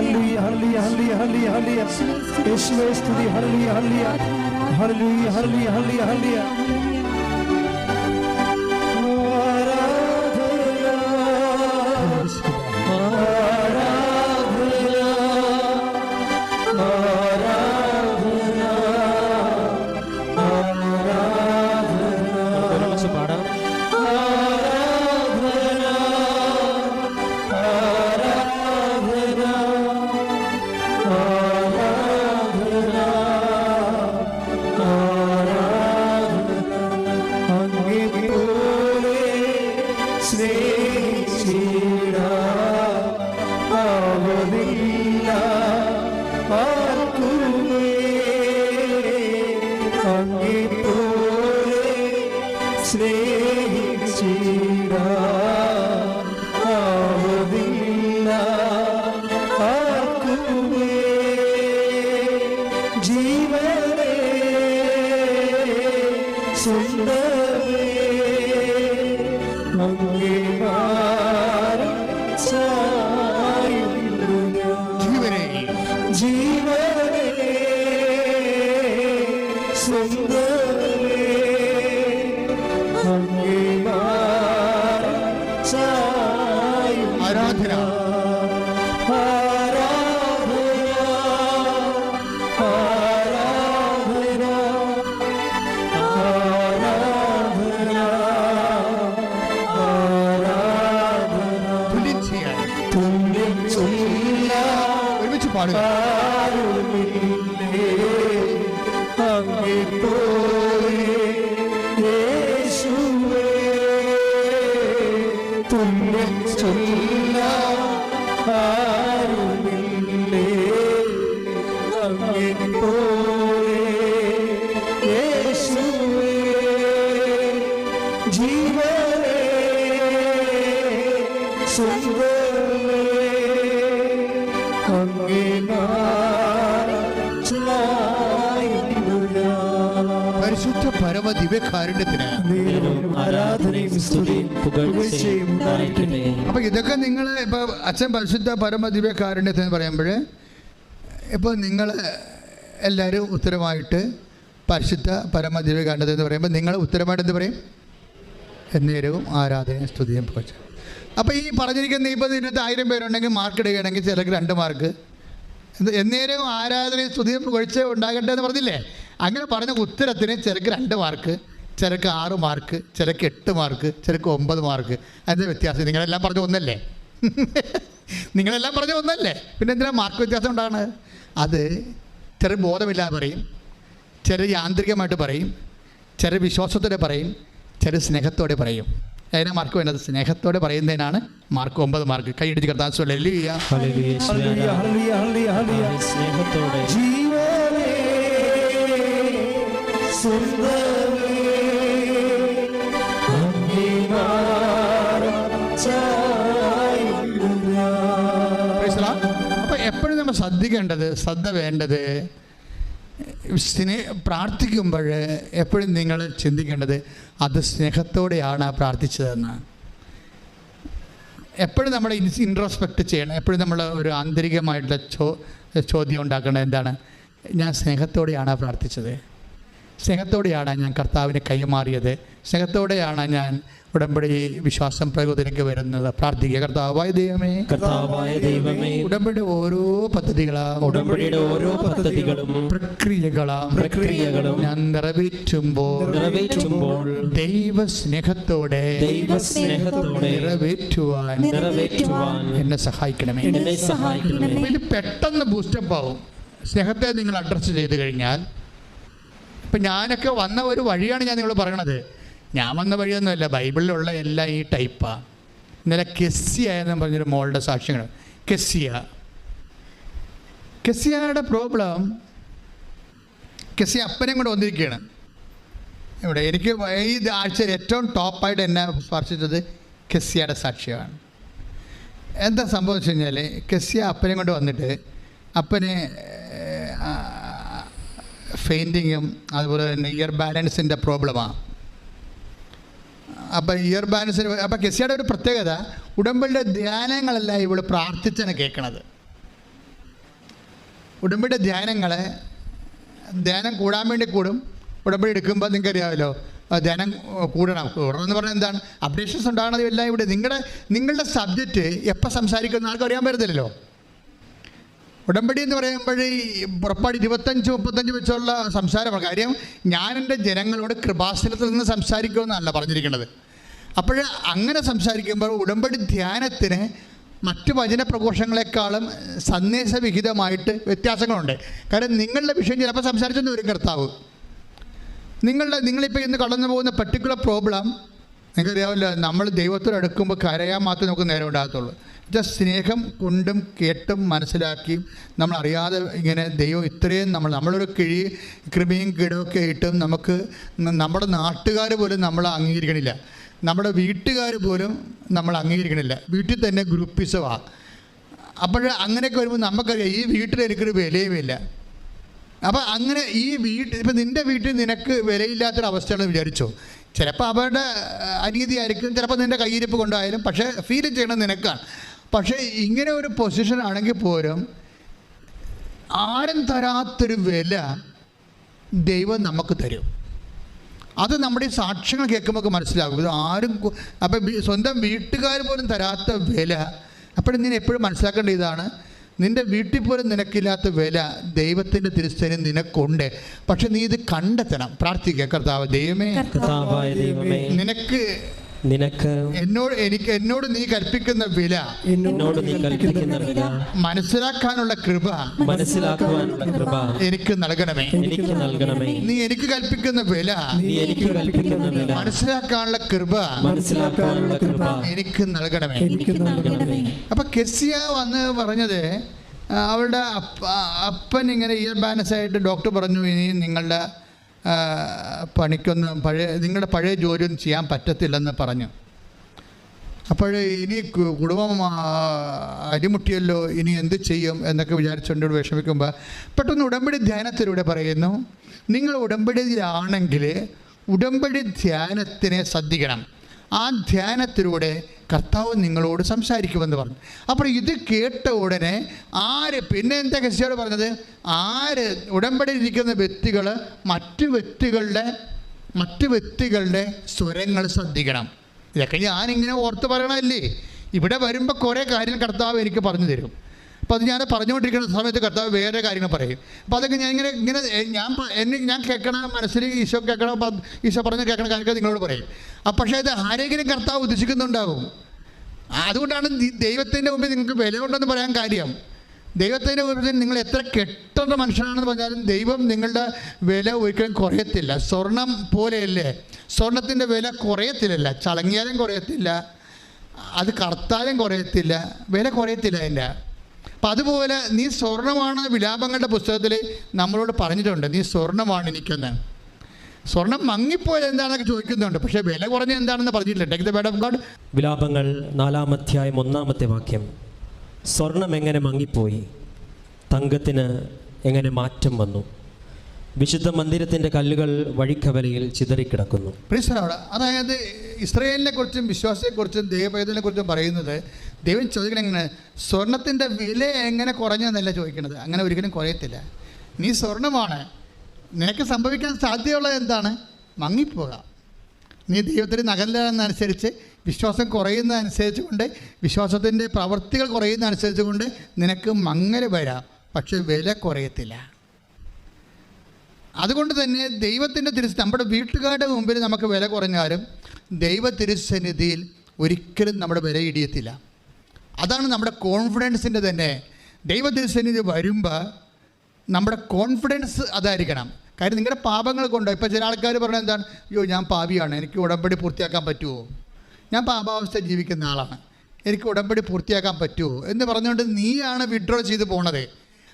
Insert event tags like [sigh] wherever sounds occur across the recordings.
Hallelujah ഹല്ലേലൂയ ഹല്ലേലൂയ ഹല്ലേലൂയ ഹല്ലേലൂയ യേശുവേ സ്തുതി ഹല്ലേലൂയ ഹല്ലേലൂയ ഹല്ലേലൂയ ഹല്ലേലൂയ ഹല്ലേലൂയ ഒരുമിച്ച് see പരമ കാരുണ്യത്തിന് അപ്പൊ ഇതൊക്കെ നിങ്ങൾ ഇപ്പൊ അച്ഛൻ പരിശുദ്ധ പരമ ദിവ്യകാരുണ്യത്തിന് പറയുമ്പോൾ ഇപ്പോൾ നിങ്ങൾ എല്ലാവരും ഉത്തരമായിട്ട് പരിശുദ്ധ പരമ ദിവ്യകാരുണ്യത്തിന് എന്ന് പറയുമ്പോൾ നിങ്ങൾ ഉത്തരമായിട്ട് എന്ത് പറയും? എന്നേരവും ആരാധനയും സ്തുതിയും പുകഴ്ച അപ്പോൾ ഈ പറഞ്ഞിരിക്കുന്ന ഇപ്പോൾ ഇതിനകത്ത് ആയിരം പേരുണ്ടെങ്കിൽ മാർക്ക് ഇടുകയാണെങ്കിൽ ചിലർക്ക് രണ്ട് മാർക്ക് എന്ത് എന്നേരവും ആരാധനയും സ്തുതിയും പുകഴ്ച ഉണ്ടാകട്ടെ എന്ന് പറഞ്ഞില്ലേ? അങ്ങനെ പറഞ്ഞ ഉത്തരത്തിന് ചിലക്ക് രണ്ട് മാർക്ക് ചിലക്ക് ആറ് മാർക്ക് ചിലക്ക് എട്ട് മാർക്ക് ചിലക്ക് ഒമ്പത് മാർക്ക്. അതിന്റെ വ്യത്യാസം? നിങ്ങളെല്ലാം പറഞ്ഞ ഒന്നല്ലേ? [laughs] നിങ്ങളെല്ലാം പറഞ്ഞ ഒന്നല്ലേ? പിന്നെ എന്തിനാ മാർക്ക് വ്യത്യാസം ഉണ്ടാണ് അത് ചില ബോധമില്ലാതെ പറയും ചില യാന്ത്രികമായിട്ട് പറയും ചില വിശ്വാസത്തോടെ പറയും ചില സ്നേഹത്തോടെ പറയും. അതിനാ മാർക്ക് വേണ്ടത്? സ്നേഹത്തോടെ പറയുന്നതിനാണ് മാർക്ക് ഒമ്പത് മാർക്ക്. കൈയിടിച്ച് കർത്താൻ ഹല്ലേലൂയ, നമ്മൾ ശ്രദ്ധിക്കേണ്ടത് ശ്രദ്ധ വേണ്ടത് സ്നേ പ്രാർത്ഥിക്കുമ്പോൾ എപ്പോഴും നിങ്ങൾ ചിന്തിക്കേണ്ടത് അത് സ്നേഹത്തോടെയാണ് പ്രാർത്ഥിച്ചതെന്ന്. എപ്പോഴും നമ്മൾ ഇൻട്രോസ്പെക്റ്റ് ചെയ്യണം. എപ്പോഴും നമ്മൾ ഒരു ആന്തരികമായിട്ടുള്ള ചോ ചോദ്യം ഉണ്ടാക്കണം എന്താണ്? ഞാൻ സ്നേഹത്തോടെയാണ് പ്രാർത്ഥിച്ചത്. സ്നേഹത്തോടെയാണ് ഞാൻ കർത്താവിനെ കൈമാറിയത്. സ്നേഹത്തോടെയാണ് ഞാൻ ഉടമ്പടി വിശ്വാസം പ്രകോദനയ്ക്ക് വരുന്നത്. പ്രാർത്ഥിക്കുക. കർത്താവായ ദൈവമേ കർത്താവായ ദൈവമേ ഉടമ്പടി ഓരോ പദ്ധതികളും ഉടമ്പടിയുടെ ഓരോ പദ്ധതികളും പ്രക്രിയകളും പ്രക്രിയകളും ഞാൻ നിറവേറ്റുമ്പോൾ നിറവേറ്റുമ്പോൾ ദൈവ സ്നേഹത്തോടെ ദൈവ സ്നേഹത്തോടെ നിറവേറ്റുവാൻ നിറവേറ്റുവാൻ എന്നെ സഹായിക്കണമേ. എന്നെ സഹായിക്കണമേ. ഇത് പെട്ടെന്ന് ബൂസ്റ്റപ്പ് ആവും. സ്നേഹത്തെ നിങ്ങൾ അഡ്രസ്സ് ചെയ്ത് കഴിഞ്ഞാൽ ഇപ്പം ഞാനൊക്കെ വന്ന ഒരു വഴിയാണ് ഞാൻ നിങ്ങൾ പറയണത്. ഞാൻ വന്ന വഴിയൊന്നുമല്ല. ബൈബിളിലുള്ള എല്ലാം ഈ ടൈപ്പാണ് ഇന്നലെ കെസ്സിയ എന്ന് പറഞ്ഞൊരു മോളുടെ സാക്ഷ്യങ്ങൾ. കെസ്സിയ. കെസ്സിയയുടെ പ്രോബ്ലം കെസ്സിയ അപ്പനെയും കൂടെ വന്നിരിക്കുകയാണ്. ഇവിടെ എനിക്ക് ഈ ആഴ്ചയിൽ ഏറ്റവും ടോപ്പായിട്ട് എന്നെ സ്പർശിച്ചത് കെസ്സിയയുടെ സാക്ഷ്യമാണ്. എന്താ സംഭവിച്ചു കഴിഞ്ഞാൽ കെസ്സിയ അപ്പനെ കൊണ്ട് വന്നിട്ട് അപ്പന് ഫെയിന്റിങ്ങും അതുപോലെ തന്നെ ഇയർ ബാലൻസിന്റെ പ്രോബ്ലമാണ് അപ്പം ഇയർ ബാലൻസിന് അപ്പം കെസിയുടെ ഒരു പ്രത്യേകത ഉടമ്പടിയുടെ ധ്യാനങ്ങളല്ല ഇവൾ പ്രാർത്ഥിച്ചാണ് കേൾക്കണത് ഉടമ്പടിയുടെ ധ്യാനങ്ങളെ ധ്യാനം കൂടാൻ വേണ്ടി കൂടും ഉടമ്പടി എടുക്കുമ്പോൾ നിങ്ങൾക്ക് അറിയാമല്ലോ ആ ധ്യാനം കൂടണം കൂടണം. എന്ന് പറഞ്ഞാൽ എന്താണ്? അപ്ഡേഷൻസ് ഉണ്ടാകണത് എല്ലാം ഇവിടെ. നിങ്ങളുടെ നിങ്ങളുടെ സബ്ജക്റ്റ് എപ്പോൾ സംസാരിക്കുന്ന ആർക്കും അറിയാൻ പറ്റത്തില്ലല്ലോ. ഉടമ്പടി എന്ന് പറയുമ്പോൾ ഈ പുറപ്പാട് ഇരുപത്തഞ്ച് മുപ്പത്തഞ്ച് വെച്ചുള്ള സംസാരമാണ്. കാര്യം ഞാൻ എന്റെ ജനങ്ങളോട് കൃപാസനത്തിൽ നിന്ന് സംസാരിക്കുമെന്നല്ല പറഞ്ഞിരിക്കുന്നത്. അപ്പോൾ അങ്ങനെ സംസാരിക്കുമ്പോൾ ഉടമ്പടി ധ്യാനത്തിന് മറ്റ് വചന പ്രഘോഷങ്ങളെക്കാളും സന്ദേശവിഹിതമായിട്ട് വ്യത്യാസങ്ങളുണ്ട്. കാരണം നിങ്ങളുടെ വിഷയം ചിലപ്പോൾ സംസാരിച്ചെന്ന് വരും കർത്താവ്. നിങ്ങളുടെ നിങ്ങളിപ്പോൾ ഇന്ന് കടന്നു പോകുന്ന പർട്ടിക്കുലർ പ്രോബ്ലം നിങ്ങൾക്കറിയാമല്ലോ നമ്മൾ ദൈവത്തോട് അടുക്കുമ്പോൾ കരയാൻ മാത്രമേ നമുക്ക് നേരം ഉണ്ടാകത്തുള്ളൂ. ജസ്റ്റ് സ്നേഹം കൊണ്ടും കേട്ടും മനസ്സിലാക്കിയും നമ്മൾ അറിയാതെ ഇങ്ങനെ ദൈവം ഇത്രയും നമ്മൾ നമ്മളൊരു കിഴി കൃമിയും കിടമൊക്കെ ഇട്ടും നമുക്ക് നമ്മുടെ നാട്ടുകാർ പോലും നമ്മൾ അംഗീകരിക്കണില്ല. നമ്മുടെ വീട്ടുകാർ പോലും നമ്മൾ അംഗീകരിക്കണില്ല. വീട്ടിൽ തന്നെ ഗ്രൂപ്പിസമാണ് അപ്പോൾ അങ്ങനെയൊക്കെ വരുമ്പോൾ നമുക്കറിയാം ഈ വീട്ടിൽ എനിക്കൊരു വിലയുമില്ല അപ്പോൾ അങ്ങനെ ഈ വീട്ടിൽ ഇപ്പം നിന്റെ വീട്ടിൽ നിനക്ക് വിലയില്ലാത്തൊരവസ്ഥയാണ് വിചാരിച്ചോ? ചിലപ്പോൾ അവരുടെ അനീതി ആയിരിക്കും ചിലപ്പോൾ നിന്റെ കയ്യിരിപ്പ് കൊണ്ടായാലും പക്ഷേ ഫീൽ ചെയ്യണം നിനക്കാണ്. പക്ഷേ ഇങ്ങനെ ഒരു പൊസിഷൻ ആണെങ്കിൽ പോലും ആരും തരാത്തൊരു വില ദൈവം നമുക്ക് തരും. അത് നമ്മുടെ ഈ സാക്ഷ്യങ്ങൾ കേൾക്കുമ്പോൾ മനസ്സിലാകും. ഇത് ആരും അപ്പം സ്വന്തം വീട്ടുകാർ പോലും തരാത്ത വില. അപ്പോഴും നീ എപ്പോഴും മനസ്സിലാക്കേണ്ട ഇതാണ്. നിന്റെ വീട്ടിൽ പോലും നിനക്കില്ലാത്ത വില ദൈവത്തിന്റെ തിരുസ്ഥന് നിനക്കുണ്ട്. പക്ഷെ നീ ഇത് കണ്ടെത്തണം. പ്രാർത്ഥിക്കുക. കർത്താവ് ദൈവമേ. നിനക്ക് നിനക്ക് എന്നോട് എനിക്ക് എന്നോട് നീ കൽപ്പിക്കുന്ന വില എന്നോട് നീ കൽപ്പിക്കുന്ന വില മനസ്സിലാക്കാനുള്ള കൃപ മനസ്സിലാക്കുവാനുള്ള കൃപ എനിക്ക് നൽകണമേ. എനിക്ക് നൽകണമേ. നീ എനിക്ക് കൽപ്പിക്കുന്ന വില നീ എനിക്ക് കൽപ്പിക്കുന്ന വില മനസ്സിലാക്കാനുള്ള കൃപ മനസ്സിലാക്കാനുള്ള കൃപ എനിക്ക് നൽകണമേ. എനിക്ക് നൽകണമേ. അപ്പൊ കെസിയ വന്ന് പറഞ്ഞത് അവളുടെ അപ്പ അപ്പൻ ഇങ്ങനെ ഇയർ ബാലൻസ് ആയിട്ട് ഡോക്ടർ പറഞ്ഞു ഇനി നിങ്ങളുടെ പണിക്കൊന്നും പഴയ നിങ്ങളുടെ പഴയ ജോലിയൊന്നും ചെയ്യാൻ പറ്റത്തില്ലെന്ന് പറഞ്ഞു. അപ്പോൾ ഇനി കുടുംബം അരിമുട്ടിയല്ലോ ഇനി എന്ത് ചെയ്യും എന്നൊക്കെ വിചാരിച്ചുകൊണ്ട് വിഷമിക്കുമ്പോൾ പെട്ടെന്ന് ഉടമ്പടി ധ്യാനത്തിലൂടെ പറയുന്നു നിങ്ങൾ ഉടമ്പടിയിലാണെങ്കിൽ ഉടമ്പടി ധ്യാനത്തിനെ ശ്രദ്ധിക്കണം. ആ ധ്യാനത്തിലൂടെ കർത്താവ് നിങ്ങളോട് സംസാരിക്കുമെന്ന് പറഞ്ഞു. അപ്പോൾ ഇത് കേട്ട ഉടനെ ആര് പിന്നെ എന്താ കസിയോട് പറഞ്ഞത്? ആര് ഉടമ്പടി ഇരിക്കുന്ന വ്യക്തികൾ മറ്റു വ്യക്തികളുടെ മറ്റു വ്യക്തികളുടെ സ്വരങ്ങൾ ശ്രദ്ധിക്കണം. ഇതൊക്കെ ഞാനിങ്ങനെ ഓർത്ത് പറയണമല്ലേ ഇവിടെ വരുമ്പോൾ കുറേ കാര്യം കർത്താവ് എനിക്ക് പറഞ്ഞു തരും. അപ്പോൾ അത് ഞാൻ പറഞ്ഞുകൊണ്ടിരിക്കുന്ന സമയത്ത് കർത്താവ് വേറെ കാര്യങ്ങൾ പറയും. അപ്പോൾ അതൊക്കെ ഞാൻ ഇങ്ങനെ ഇങ്ങനെ ഞാൻ എന്നെ ഞാൻ കേൾക്കണ മനസ്സിൽ ഈശോ കേൾക്കണ അപ്പം ഈശോ പറഞ്ഞ് കേൾക്കണ കാര്യങ്ങൾ നിങ്ങളോട് പറയും. ആ പക്ഷേ അത് ആരെങ്കിലും കർത്താവ് ഉദ്ദേശിക്കുന്നുണ്ടാകും അതുകൊണ്ടാണ് ദൈവത്തിന്റെ മുമ്പിൽ നിങ്ങൾക്ക് വില ഉണ്ടെന്ന് പറയാൻ കാര്യം. ദൈവത്തിന്റെ മുമ്പിൽ നിങ്ങൾ എത്ര കെട്ടുന്ന മനുഷ്യനാണെന്ന് പറഞ്ഞാലും ദൈവം നിങ്ങളുടെ വില ഒരിക്കലും കുറയത്തില്ല. സ്വർണം പോലെയല്ലേ? സ്വർണത്തിന്റെ വില കുറയത്തില്ലല്ല. ചളങ്ങിയാലും കുറയത്തില്ല. അത് കറുത്താലും കുറയത്തില്ല. വില കുറയത്തില്ല അതിന്റെ. അപ്പം അതുപോലെ നീ സ്വർണമാണ് വിലാപങ്ങളുടെ പുസ്തകത്തിൽ നമ്മളോട് പറഞ്ഞിട്ടുണ്ട്. നീ സ്വർണമാണ് എനിക്കെന്ന്. സ്വർണം മങ്ങിപ്പോയത് എന്താണെന്നൊക്കെ ചോദിക്കുന്നുണ്ട്. പക്ഷേ വില കുറഞ്ഞ എന്താണെന്ന് പറഞ്ഞിട്ടില്ല. വിലാപങ്ങൾ നാലാമധ്യായം ഒന്നാമത്തെ വാക്യം. സ്വർണം എങ്ങനെ മങ്ങിപ്പോയി? തങ്കത്തിന് എങ്ങനെ മാറ്റം വന്നു? വിശുദ്ധ മന്ദിരത്തിന്റെ കല്ലുകൾ വഴിക്കവലയിൽ ചിതറിക്കിടക്കുന്നു. അതായത് ഇസ്രയേലിനെ കുറിച്ചും വിശ്വാസത്തെക്കുറിച്ചും ദൈവപൈതലിനെ കുറിച്ചും പറയുന്നത് ദൈവം ചോദിക്കണം എങ്ങനെ? വില എങ്ങനെ കുറഞ്ഞെന്നല്ല ചോദിക്കണത് അങ്ങനെ ഒരിക്കലും കുറയത്തില്ല. നീ സ്വർണമാണ്. നിനക്ക് സംഭവിക്കാൻ സാധ്യതയുള്ളത് എന്താണ്? മങ്ങിപ്പോക. നീ ദൈവത്തിന് നകലെന്നനുസരിച്ച് വിശ്വാസം കുറയുന്നതനുസരിച്ച് കൊണ്ട് വിശ്വാസത്തിന്റെ പ്രവൃത്തികൾ കുറയുന്നതനുസരിച്ച് കൊണ്ട് നിനക്ക് മങ്ങൽ വരാം. പക്ഷെ വില കുറയത്തില്ല. അതുകൊണ്ട് തന്നെ ദൈവത്തിന്റെ തിരുസ് നമ്മുടെ വീട്ടുകാരുടെ മുമ്പിൽ നമുക്ക് വില കുറഞ്ഞാലും ദൈവ തിരുസന്നിധിയിൽ ഒരിക്കലും നമ്മുടെ വില ഇടിയത്തില്ല. അതാണ് നമ്മുടെ കോൺഫിഡൻസിന്റെ തന്നെ. ദൈവ തിരുസന്നിധി വരുമ്പോൾ നമ്മുടെ കോൺഫിഡൻസ് അതായിരിക്കണം. കാര്യം നിങ്ങളുടെ പാപങ്ങൾ കൊണ്ടോ? ഇപ്പോൾ ചില ആൾക്കാർ പറഞ്ഞാൽ എന്താണ്? അയ്യോ ഞാൻ പാപിയാണ്. എനിക്ക് ഉടമ്പടി പൂർത്തിയാക്കാൻ പറ്റുമോ? ഞാൻ പാപാവസ്ഥ ജീവിക്കുന്ന ആളാണ്. എനിക്ക് ഉടമ്പടി പൂർത്തിയാക്കാൻ പറ്റുമോ? എന്ന് പറഞ്ഞുകൊണ്ട് നീയാണ് വിഡ്രോ ചെയ്ത് പോണത്.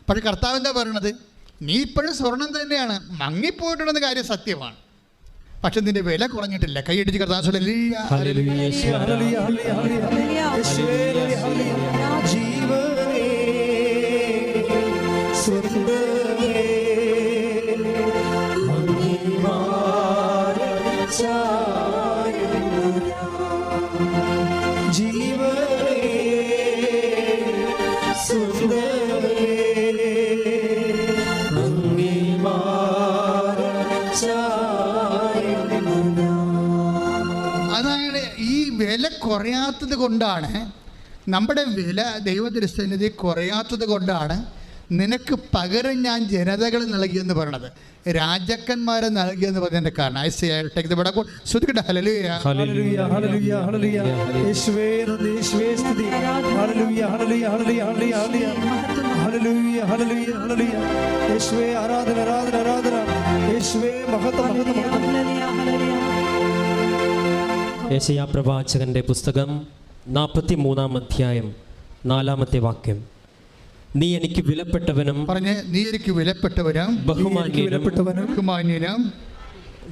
പക്ഷേ കർത്താവ് എന്താ പറയണത്? നീ ഇപ്പോഴും സ്വർണം തന്നെയാണ്. മങ്ങിപ്പോയിട്ടുണ്ടെന്ന കാര്യം സത്യമാണ്. പക്ഷെ നിന്റെ വില കുറഞ്ഞിട്ടില്ല. കൈയടിച്ച് കർത്താവ് ഹല്ലേലൂയ, കുറയാത്തത് കൊണ്ടാണ് നമ്മുടെ വില ദൈവത്തിരുസന്നിധി കുറയാത്തത് കൊണ്ടാണ് നിനക്ക് പകരം ഞാൻ ജനതകൾ നൽകിയെന്ന് പറയണത്. രാജാക്കന്മാരെ നൽകിയെന്ന് പറഞ്ഞതിന്റെ കാരണം. ഐ സി ടേക്ക് ഇവിടെ ശ്രുതിക്കട്ടെ ആരാധന ആരാധന ആരാധന. മഹത്വം. യേശയാ പ്രവാചകന്റെ പുസ്തകം നാൽപ്പത്തി മൂന്നാം അധ്യായം നാലാമത്തെ വാക്യം. നീ എനിക്ക് വിലപ്പെട്ടവനും പറഞ്ഞ് നീ എനിക്ക് വിലപ്പെട്ടവരും ബഹുമാന്യനും വിലപ്പെട്ടവനും ബഹുമാന്യനും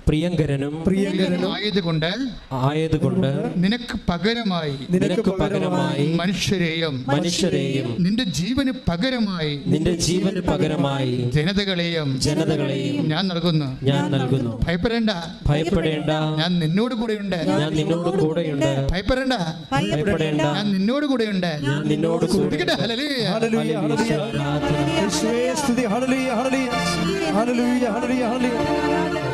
പ്രിയങ്കരനും പ്രിയങ്കരനും ആയതുകൊണ്ട് ആയതുകൊണ്ട് നിനക്ക് പകരമായി നിനക്ക് പകരമായി മനുഷ്യരെയും മനുഷ്യരെയും നിന്റെ ജീവന് പകരമായി നിന്റെ ജീവന് പകരമായി ജനതകളെയും ജനതകളെയും ഞാൻ നൽകുന്നു. ഞാൻ നൽകുന്നു. ഭയപ്പെടേണ്ട. ഭയപ്പെടേണ്ട. ഞാൻ നിന്നോട് കൂടെയുണ്ട്. ഞാൻ നിന്നോട് കൂടെയുണ്ട്. ഭയപ്പെടേണ്ട. ഭയപ്പെടേണ്ട. ഞാൻ നിന്നോട് കൂടെയുണ്ട്. ഞാൻ നിന്നോട് കൂടെ ഹല്ലേലൂയ. ഹല്ലേലൂയ. ഹല്ലേലൂയ. ഹല്ലേലൂയ ഹല്ലേലൂയ. ഹല്ലേലൂയ. ഹല്ലേലൂയ. ഹല്ലേലൂയ.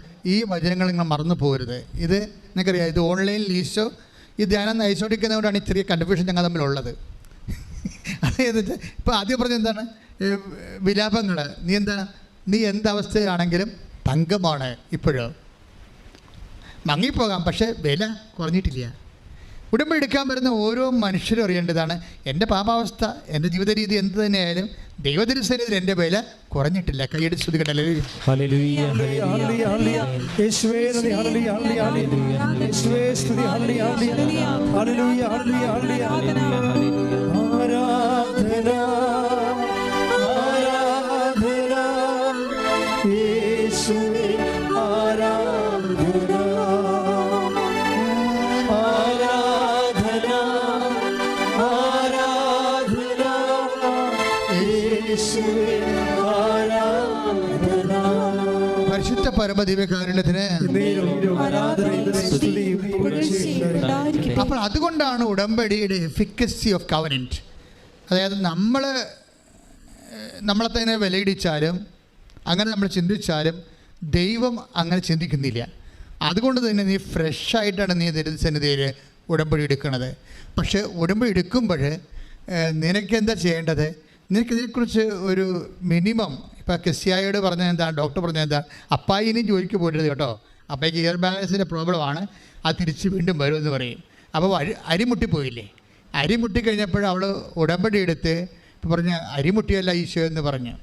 ഈ വചനങ്ങൾ നിങ്ങൾ മറന്നു പോകരുത്. ഇത് നിങ്ങൾക്കറിയാം ഇത് ഓൺലൈനിൽ ഈശോ ഈ ധ്യാനം നയിച്ചുകൊണ്ടിരിക്കുന്നതുകൊണ്ടാണ് ഈ ചെറിയ കൺഫ്യൂഷൻ ഞങ്ങൾ തമ്മിലുള്ളത്. [laughs] അതായത് ഇപ്പോൾ ആദ്യം പറഞ്ഞ എന്താണ്? വിലാപങ്ങൾ നീ എന്താ നീ എന്തവസ്ഥയാണെങ്കിലും തങ്കമാണ് ഇപ്പോഴും. മങ്ങിപ്പോകാം പക്ഷേ വില കുറഞ്ഞിട്ടില്ല. ഉടമ്പടി എടുക്കാൻ വരുന്ന ഓരോ മനുഷ്യരും അറിയേണ്ടതാണ്. എന്റെ പാപാവസ്ഥ എന്റെ ജീവിത രീതി എന്ത് തന്നെയായാലും ദൈവത്തിരുസന്നിധിയിൽ എന്റെ വില കുറഞ്ഞിട്ടില്ല. കൈയടിച്ച് ശ്രുതിക്കട്ടല്ലേ ഹല്ലേലൂയ. ഹല്ലേലൂയ. ഹല്ലേലൂയ പരിശുദ്ധ പരമദിവ്യകാരുണ്യത്തിന് അപ്പോൾ അതുകൊണ്ടാണ് ഉടമ്പടിയുടെ എഫിക്കസി ഓഫ് കവനന്റ് അതായത് നമ്മൾ നമ്മളെ തന്നെ വിലയിടിച്ചാലും അങ്ങനെ നമ്മൾ ചിന്തിച്ചാലും ദൈവം അങ്ങനെ ചിന്തിക്കുന്നില്ല. അതുകൊണ്ട് തന്നെ നീ ഫ്രഷായിട്ടാണ് നീ ദരിദ്രസന്നിധിയിൽ ഉടമ്പടി എടുക്കുന്നത്. പക്ഷേ ഉടമ്പടി എടുക്കുമ്പോൾ നിനക്കെന്താ ചെയ്യേണ്ടത്? നിനക്ക് ഇതിനെക്കുറിച്ച് ഒരു മിനിമം ഇപ്പോൾ കെസിയായോട് പറഞ്ഞ എന്താ? ഡോക്ടർ പറഞ്ഞ എന്താ? അപ്പായിനും ജോലിക്ക് പോയിട്ട് കേട്ടോ. അപ്പായിക്ക് ഇയർ ബാലൻസിന്റെ പ്രോബ്ലമാണ്. അത് തിരിച്ച് വീണ്ടും വരുമെന്ന് പറയും. അപ്പോൾ അരി അരിമുട്ടിപ്പോയില്ലേ? അരിമുട്ടി കഴിഞ്ഞപ്പോൾ അവൾ ഉടമ്പടി എടുത്ത് ഇപ്പം പറഞ്ഞ അരിമുട്ടിയല്ല ഈശോ എന്ന് പറഞ്ഞു.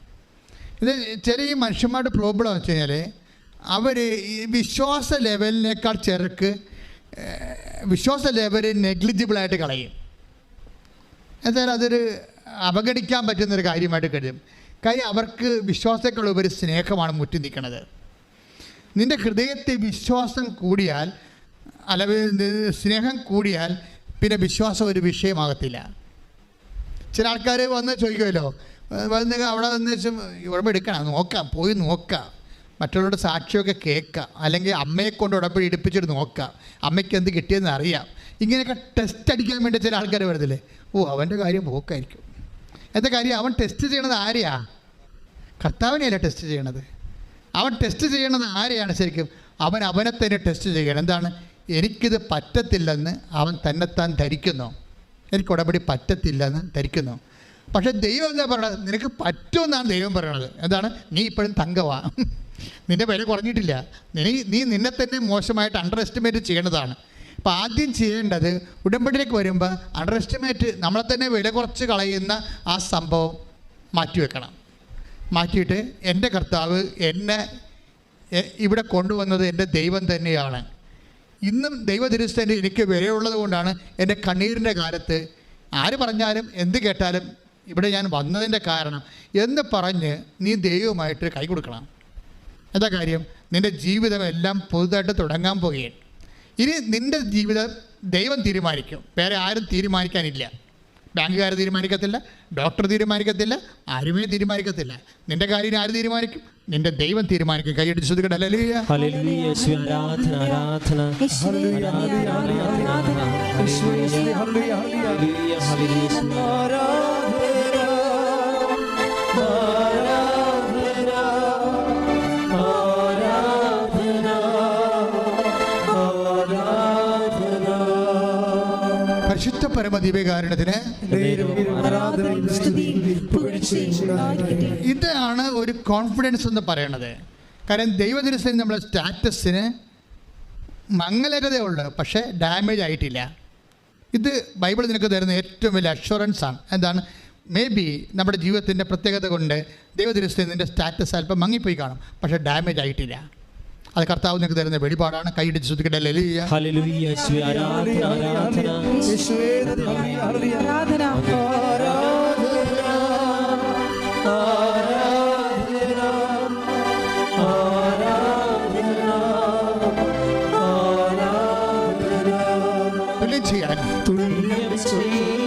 ഇത് ചില ഈ മനുഷ്യന്മാരുടെ പ്രോബ്ലം വെച്ച് കഴിഞ്ഞാൽ അവർ ഈ വിശ്വാസ ലെവലിനേക്കാൾ ചെറുക്ക് വിശ്വാസ ലെവൽ നെഗ്ലിജിബിളായിട്ട് കളയും. എന്നാൽ അതൊരു അവഗണിക്കാൻ പറ്റുന്നൊരു കാര്യമായിട്ട് കരുതും. കാര്യം അവർക്ക് വിശ്വാസത്തേക്കുള്ള ഒരു സ്നേഹമാണ് മുറ്റി നിൽക്കുന്നത് നിന്റെ ഹൃദയത്തെ വിശ്വാസം കൂടിയാൽ അല്ലെങ്കിൽ സ്നേഹം കൂടിയാൽ പിന്നെ വിശ്വാസം ഒരു വിഷയമാകത്തില്ല. ചില ആൾക്കാർ വന്ന് ചോദിക്കുമല്ലോ വന്ന് അവിടെ വന്ന് വെച്ചാൽ ഉടമ്പടി എടുക്കണം നോക്കാം പോയി നോക്കാം. മറ്റുള്ളവരുടെ സാക്ഷിയൊക്കെ കേൾക്കാം അല്ലെങ്കിൽ അമ്മയെ കൊണ്ട് ഉടമ്പടി ഇടിപ്പിച്ചിട്ട് നോക്കാം അമ്മയ്ക്ക് എന്ത് കിട്ടിയെന്ന് അറിയാം. ഇങ്ങനെയൊക്കെ ടെസ്റ്റ് അടിക്കാൻ വേണ്ടി ചില ആൾക്കാർ വരുന്നില്ലേ? ഓ അവന്റെ കാര്യം പോക്കായിരിക്കും. എന്താ കാര്യം? അവൻ ടെസ്റ്റ് ചെയ്യണത് ആരെയാ? കർത്താവിനെയല്ല ടെസ്റ്റ് ചെയ്യണത്? അവൻ ടെസ്റ്റ് ചെയ്യണത് ആരെയാണ് ശരിക്കും? അവൻ അവനെ തന്നെ ടെസ്റ്റ് ചെയ്യണം. എന്താണ്? എനിക്കിത് പറ്റത്തില്ലെന്ന് അവൻ തന്നെത്താൻ ധരിക്കുന്നു. എനിക്ക് ഉടമ്പടി പറ്റത്തില്ലെന്ന് ധരിക്കുന്നു. പക്ഷേ ദൈവം എന്താ പറയണത് നിനക്ക് പറ്റുമെന്നാണ് ദൈവം പറയണത് എന്താണ്? നീ ഇപ്പോഴും തങ്കവാ. നിന്റെ വില കുറഞ്ഞിട്ടില്ല. നീ നീ നിന്നെ തന്നെ മോശമായിട്ട് അണ്ടർ എസ്റ്റിമേറ്റ് ചെയ്യേണ്ടതാണ്. അപ്പോൾ ആദ്യം ചെയ്യേണ്ടത് ഉടമ്പടിയിലേക്ക് വരുമ്പോൾ അണ്ടർ എസ്റ്റിമേറ്റ് നമ്മളെ തന്നെ വില കുറച്ച് കളയുന്ന ആ സംഭവം മാറ്റിവെക്കണം മാറ്റിയിട്ട് എന്റെ കർത്താവ് എന്നെ ഇവിടെ കൊണ്ടുവന്നത് എന്റെ ദൈവം തന്നെയാണ്. ഇന്നും ദൈവ എനിക്ക് വിലയുള്ളത് കൊണ്ടാണ് എന്റെ കണ്ണീരിന്റെ കാലത്ത് ആര് പറഞ്ഞാലും എന്ത് കേട്ടാലും ഇവിടെ ഞാൻ വന്നതിന്റെ കാരണം എന്ന് പറഞ്ഞ് നീ ദൈവമായിട്ട് കൈ കൊടുക്കണം. എന്താ കാര്യം? നിന്റെ ജീവിതം എല്ലാം പുതുതായിട്ട് തുടങ്ങാൻ പോകുകയാണ് ഇനി നിന്റെ ജീവിതം ദൈവം തീരുമാനിക്കും. വേറെ ആരും തീരുമാനിക്കാനില്ല. ബാങ്കുകാർ തീരുമാനിക്കത്തില്ല ഡോക്ടർ തീരുമാനിക്കത്തില്ല ആരുമേ തീരുമാനിക്കത്തില്ല. നിന്റെ കാര്യം ആര് തീരുമാനിക്കും? നിന്റെ ദൈവം തീരുമാനിക്കും. കൈയടിച്ച് ശ്രദ്ധിക്കട്ടെ. ആരാധന ആരാധന. ഉണ്ടാകട്ടെ. ഇതാണ് ഒരു കോൺഫിഡൻസ് എന്ന് പറയണത്. കാരണം ദൈവദിനത്തിന് നമ്മളെ സ്റ്റാറ്റസിന് മംഗലരതയുള്ളു പക്ഷേ ഡാമേജ് ആയിട്ടില്ല. ഇത് ബൈബിൾ നിനക്ക് തരുന്ന ഏറ്റവും വലിയ അഷുറൻസ് ആണ്. എന്താണ്? മേ ബി നമ്മുടെ ജീവിതത്തിന്റെ പ്രത്യേകത കൊണ്ട് ദൈവദിനത്തിൽ നിന്റെ സ്റ്റാറ്റസ് അല്പം മങ്ങിപ്പോയി കാണും പക്ഷേ ഡാമേജ് ആയിട്ടില്ല. അത് കർത്താവ് നിങ്ങൾക്ക് തരുന്ന വെളിപാടാണ്. കൈയിടിച്ച് ശ്രദ്ധിക്കട്ടെ ലലിയ ആരാധന. ആരാധന. തുല്യം ചൊല്ലാൻ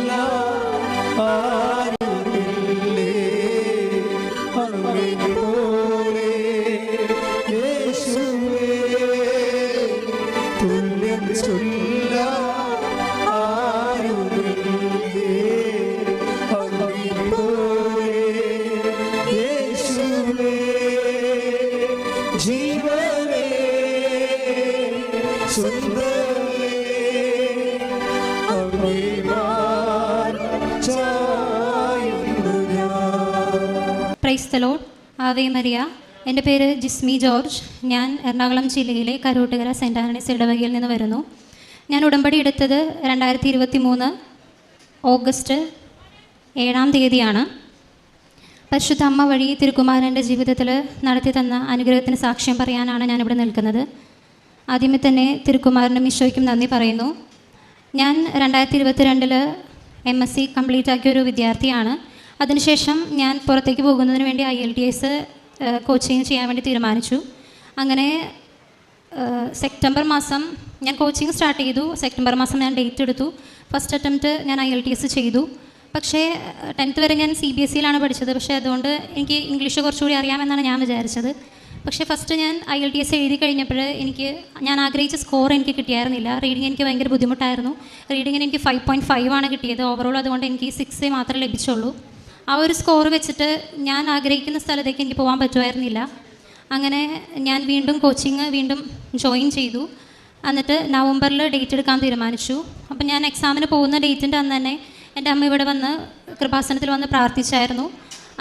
എന്റെ പേര് ജിസ്മി ജോർജ്. ഞാൻ എറണാകുളം ജില്ലയിലെ കരോട്ടുകര സെന്റ് ആന്റണീസ് ഇടവകയിൽ നിന്ന് വരുന്നു. ഞാൻ ഉടമ്പടി എടുത്തത് രണ്ടായിരത്തി ഇരുപത്തി മൂന്ന് ഓഗസ്റ്റ് ഏഴാം തീയതിയാണ്. പരിശുദ്ധ അമ്മ വഴി തിരുക്കുമാരന്റെ ജീവിതത്തിൽ നടത്തി തന്ന അനുഗ്രഹത്തിന് സാക്ഷ്യം പറയാനാണ് ഞാനിവിടെ നിൽക്കുന്നത്. ആദ്യമേ തന്നെ തിരുക്കുമാരനും ഈശോയ്ക്കും നന്ദി പറയുന്നു. ഞാൻ രണ്ടായിരത്തി ഇരുപത്തിരണ്ടിൽ എം എസ് സി കംപ്ലീറ്റ് ആക്കിയ ഒരു വിദ്യാർത്ഥിയാണ്. അതിനുശേഷം ഞാൻ പുറത്തേക്ക് പോകുന്നതിന് വേണ്ടി I L T S coaching ചെയ്യാൻ വേണ്ടി തീരുമാനിച്ചു. അങ്ങനെ സെപ്റ്റംബർ മാസം ഞാൻ കോച്ചിങ് സ്റ്റാർട്ട് ചെയ്തു. സെപ്റ്റംബർ മാസം ഞാൻ ഡേറ്റ് എടുത്തു. ഫസ്റ്റ് അറ്റംപ്റ്റ് ഞാൻ ഐ എൽ ടി എസ് ചെയ്തു. പക്ഷേ ടെൻത്ത് വരെ ഞാൻ സി ബി എസ് സിയിലാണ് പഠിച്ചത്. പക്ഷേ അതുകൊണ്ട് എനിക്ക് ഇംഗ്ലീഷ് കുറച്ചുകൂടി അറിയാമെന്നാണ് ഞാൻ വിചാരിച്ചത്. പക്ഷേ ഫസ്റ്റ് ഞാൻ ഐ എൽ ടി എസ് എഴുതി കഴിഞ്ഞപ്പോൾ എനിക്ക് ഞാൻ ആഗ്രഹിച്ച സ്കോർ എനിക്ക് കിട്ടിയായിരുന്നില്ല. റീഡിങ് എനിക്ക് ഭയങ്കര ബുദ്ധിമുട്ടായിരുന്നു. റീഡിങ്ങിന് എനിക്ക് ഫൈവ് പോയിന്റ് ഫൈവ് ആണ് കിട്ടിയത്. ഓവറോൾ അതുകൊണ്ട് എനിക്ക് സിക്സ് മാത്രമേ ലഭിച്ചുള്ളൂ. ആ ഒരു സ്കോർ വെച്ചിട്ട് ഞാൻ ആഗ്രഹിക്കുന്ന സ്ഥലത്തേക്ക് എനിക്ക് പോകാൻ പറ്റുമായിരുന്നില്ല. അങ്ങനെ ഞാൻ വീണ്ടും കോച്ചിങ് വീണ്ടും ജോയിൻ ചെയ്തു. എന്നിട്ട് നവംബറിൽ ഡേറ്റ് എടുക്കാൻ തീരുമാനിച്ചു. അപ്പം ഞാൻ എക്സാമിന് പോകുന്ന ഡേറ്റിന്റെ അന്ന് തന്നെ എന്റെ അമ്മ ഇവിടെ വന്ന് കൃപാസനത്തിൽ വന്ന് പ്രാർത്ഥിച്ചായിരുന്നു.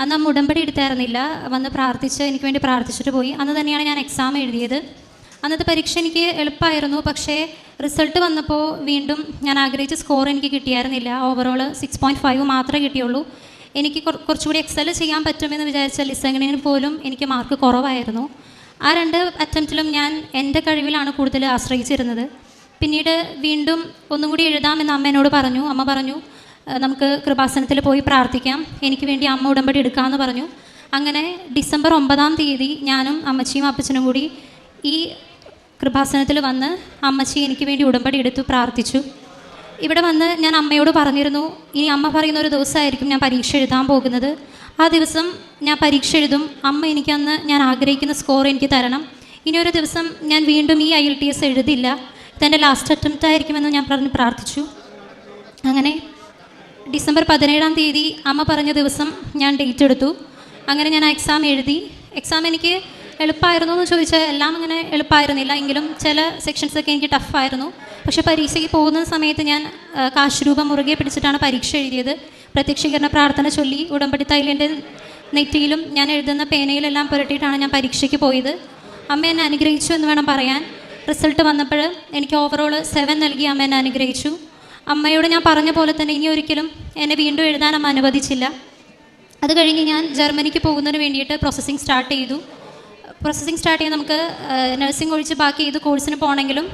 അന്ന് അമ്മ ഉടമ്പടി എടുത്തായിരുന്നില്ല. വന്ന് പ്രാർത്ഥിച്ച് എനിക്ക് വേണ്ടി പ്രാർത്ഥിച്ചിട്ട് പോയി. അന്ന് തന്നെയാണ് ഞാൻ എക്സാം എഴുതിയത്. അന്നത്തെ പരീക്ഷ എനിക്ക് എളുപ്പമായിരുന്നു പക്ഷേ റിസൾട്ട് വന്നപ്പോൾ വീണ്ടും ഞാൻ ആഗ്രഹിച്ച സ്കോർ എനിക്ക് കിട്ടിയായിരുന്നില്ല. ഓവറോൾ സിക്സ് പോയിന്റ് ഫൈവ് മാത്രമേ കിട്ടിയുള്ളൂ. എനിക്ക് കുറച്ചുകൂടി എക്സൽ ചെയ്യാൻ പറ്റുമെന്ന് വിചാരിച്ച ലിസണിങ്ങിന് പോലും എനിക്ക് മാർക്ക് കുറവായിരുന്നു. ആ രണ്ട് അറ്റംപ്റ്റിലും ഞാൻ എന്റെ കഴിവിലാണ് കൂടുതൽ ആശ്രയിച്ചിരുന്നത്. പിന്നീട് വീണ്ടും ഒന്നും കൂടി എഴുതാമെന്ന് അമ്മ എന്നോട് പറഞ്ഞു. അമ്മ പറഞ്ഞു നമുക്ക് കൃപാസനത്തിൽ പോയി പ്രാർത്ഥിക്കാം. എനിക്ക് വേണ്ടി അമ്മ ഉടമ്പടി എടുക്കാമെന്ന് പറഞ്ഞു. അങ്ങനെ ഡിസംബർ ഒമ്പതാം തീയതി ഞാനും അമ്മച്ചിയും അപ്പച്ചനും കൂടി ഈ കൃപാസനത്തിൽ വന്ന് അമ്മച്ചി എനിക്ക് വേണ്ടി ഉടമ്പടി എടുത്തു പ്രാർത്ഥിച്ചു. ഇവിടെ വന്ന് ഞാൻ അമ്മയോട് പറഞ്ഞിരുന്നു ഇനി അമ്മ പറയുന്ന ഒരു ദിവസമായിരിക്കും ഞാൻ പരീക്ഷ എഴുതാൻ പോകുന്നത്. ആ ദിവസം ഞാൻ പരീക്ഷ എഴുതും. അമ്മ എനിക്കന്ന് ഞാൻ ആഗ്രഹിക്കുന്ന സ്കോർ എനിക്ക് തരണം. ഇനി ഒരു ദിവസം ഞാൻ വീണ്ടും ഈ ഐ എൽ ടി എസ് എഴുതില്ല. ഇതെന്റെ ലാസ്റ്റ് അറ്റംപ്റ്റ് ആയിരിക്കുമെന്ന് ഞാൻ പറഞ്ഞ് പ്രാർത്ഥിച്ചു. അങ്ങനെ ഡിസംബർ പതിനേഴാം തീയതി അമ്മ പറഞ്ഞ ദിവസം ഞാൻ ഡേറ്റ് എടുത്തു. അങ്ങനെ ഞാൻ ആ എക്സാം എഴുതി. എക്സാം എനിക്ക് എളുപ്പമായിരുന്നു എന്ന് ചോദിച്ചാൽ എല്ലാം അങ്ങനെ എളുപ്പമായിരുന്നില്ല എങ്കിലും ചില സെക്ഷൻസൊക്കെ എനിക്ക് ടഫായിരുന്നു പക്ഷേ പരീക്ഷയ്ക്ക് പോകുന്ന സമയത്ത് ഞാൻ ആ, കാശ് രൂപ മുറുകെ പിടിച്ചിട്ടാണ് പരീക്ഷ എഴുതിയത്. പ്രത്യക്ഷീകരണ പ്രാർത്ഥന ചൊല്ലി ഉടമ്പടി തൈലിന്റെ നെറ്റിയിലും ഞാൻ എഴുതുന്ന പേനയിലെല്ലാം പുരട്ടിയിട്ടാണ് ഞാൻ പരീക്ഷയ്ക്ക് പോയത്. അമ്മ എന്നെ അനുഗ്രഹിച്ചു എന്ന് വേണം പറയാൻ. റിസൾട്ട് വന്നപ്പോൾ എനിക്ക് ഓവറോൾ സെവൻ നൽകി അമ്മ എന്നെ അനുഗ്രഹിച്ചു. അമ്മയോട് ഞാൻ പറഞ്ഞ പോലെ തന്നെ ഇനി ഒരിക്കലും എന്നെ വീണ്ടും എഴുതാൻ അമ്മ അനുവദിച്ചില്ല. അത് കഴിഞ്ഞ് ഞാൻ ജർമ്മനിക്ക് പോകുന്നതിന് വേണ്ടിയിട്ട് പ്രോസസ്സിങ് സ്റ്റാർട്ട് ചെയ്തു. പ്രോസസ്സിങ് സ്റ്റാർട്ട് ചെയ്യാൻ നമുക്ക് നഴ്സിംഗ് ഒഴിച്ച് ബാക്കി ഏത് കോഴ്സിന് പോകണമെങ്കിലും